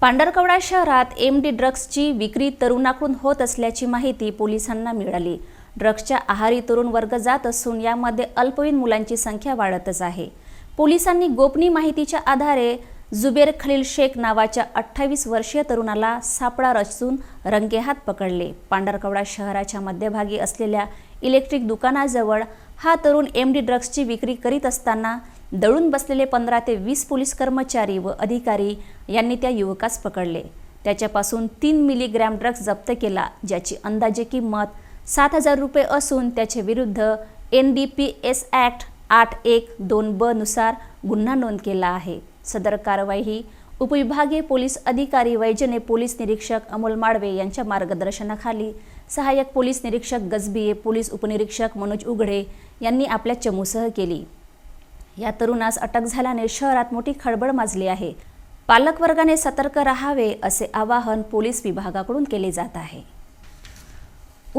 पांढरकवडा शहरात M D ड्रग्सची विक्री तरुणाकडून होत असल्याची माहिती पोलिसांना मिळाली. ड्रग्सच्या आहारी तरुण वर्ग जात असून यामध्ये अल्पवयीन मुलांची संख्या वाढतच आहे. पोलिसांनी गोपनीय माहितीच्या आधारे जुबेर खलील शेख नावाच्या अठ्ठावीस वर्षीय तरुणाला सापळा रचून रंगेहात पकडले. पांढरकवडा शहराच्या मध्यभागी असलेल्या इलेक्ट्रिक दुकानाजवळ हा तरुण एम डी ड्रग्सची विक्री करीत असताना दळून बसलेले पंधरा ते वीस पोलीस कर्मचारी व अधिकारी यांनी त्या युवकास पकडले. त्याच्यापासून तीन मिलीग्रॅम ड्रग्ज जप्त केला ज्याची अंदाजे किंमत सात हजार रुपये असून त्याच्या विरुद्ध N D P S act आठ एक दोन ब नुसार गुन्हा नोंद केला आहे. सदर कारवाई ही उपविभागीय पोलीस अधिकारी वैजने पोलीस निरीक्षक अमोल माडवे यांच्या मार्गदर्शनाखाली सहाय्यक पोलीस निरीक्षक गजबिये पोलीस उपनिरीक्षक मनोज उघडे यांनी आपल्या चमूसह केली. या तरुणास अटक झाल्याने शहरात मोठी खळबळ माजली आहे. पालकवर्गाने सतर्क राहावे असे आवाहन पोलीस विभागाकडून केले जात आहे.